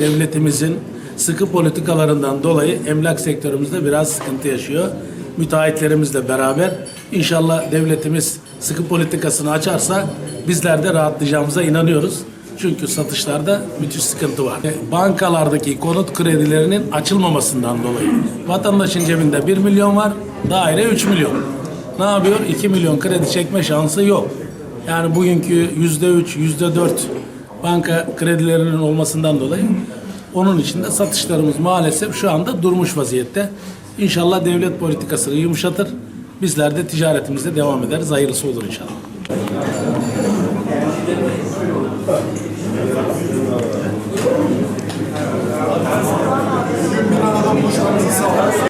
Devletimizin sıkı politikalarından dolayı emlak sektörümüzde biraz sıkıntı yaşıyor. Müteahhitlerimizle beraber inşallah devletimiz sıkı politikasını açarsa bizler de rahatlayacağımıza inanıyoruz. Çünkü satışlarda müthiş sıkıntı var. E, Bankalardaki konut kredilerinin açılmamasından dolayı vatandaşın cebinde 1 milyon var, daire 3 milyon. Ne yapıyor? 2 milyon kredi çekme şansı yok. Yani bugünkü yüzde üç, yüzde dört banka kredilerinin olmasından dolayı onun için de satışlarımız maalesef şu anda durmuş vaziyette. İnşallah devlet politikasını yumuşatır. Bizler de ticaretimize devam ederiz. Hayırlısı olur inşallah.